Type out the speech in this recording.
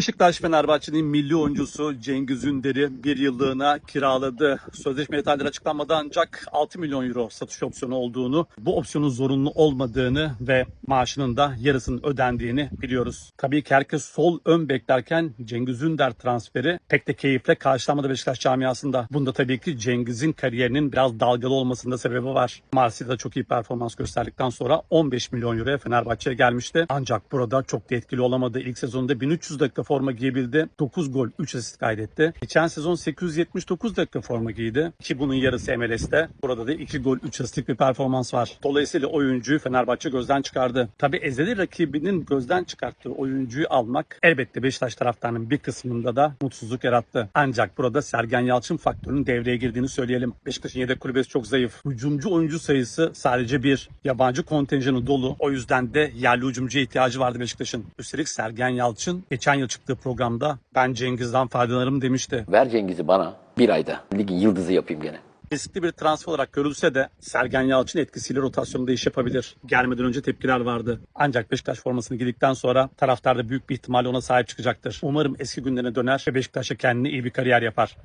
Beşiktaş Fenerbahçe'nin milli oyuncusu Cengiz Ünder'i bir yıllığına kiraladı. Sözleşme detayları açıklanmadı ancak 6 milyon euro satış opsiyonu olduğunu, bu opsiyonun zorunlu olmadığını ve maaşının da yarısının ödendiğini biliyoruz. Tabii ki herkes sol ön beklerken Cengiz Ünder transferi pek de keyifle karşılanmadı Beşiktaş camiasında. Bunda tabii ki Cengiz'in kariyerinin biraz dalgalı olmasında sebebi var. Marsilya'da çok iyi performans gösterdikten sonra 15 milyon euroya Fenerbahçe'ye gelmişti. Ancak burada çok da etkili olamadı. İlk sezonda 1300 dakika forma giyebildi. 9 gol 3 asist kaydetti. Geçen sezon 879 dakika forma giydi. Ki bunun yarısı MLS'te. Burada da 2 gol 3 asistlik bir performans var. Dolayısıyla oyuncuyu Fenerbahçe gözden çıkardı. Tabi ezeli rakibinin gözden çıkarttığı oyuncuyu almak elbette Beşiktaş taraftarının bir kısmında da mutsuzluk yarattı. Ancak burada Sergen Yalçın faktörünün devreye girdiğini söyleyelim. Beşiktaş'ın yedek kulübesi çok zayıf. Hücumcu oyuncu sayısı sadece bir. Yabancı kontenjanı dolu. O yüzden de yerli hücumcuya ihtiyacı vardı Beşiktaş'ın. Üstelik Sergen Yalçın geçen yıl çıktığı programda ben Cengiz'den faydalanırım demişti. Ver Cengiz'i bana bir ayda. Ligin yıldızı yapayım gene. Riskli bir transfer olarak görülse de Sergen Yalçın etkisiyle rotasyonda iş yapabilir. Gelmeden önce tepkiler vardı. Ancak Beşiktaş formasını giydikten sonra taraftar da büyük bir ihtimalle ona sahip çıkacaktır. Umarım eski günlerine döner ve Beşiktaş'a kendine iyi bir kariyer yapar.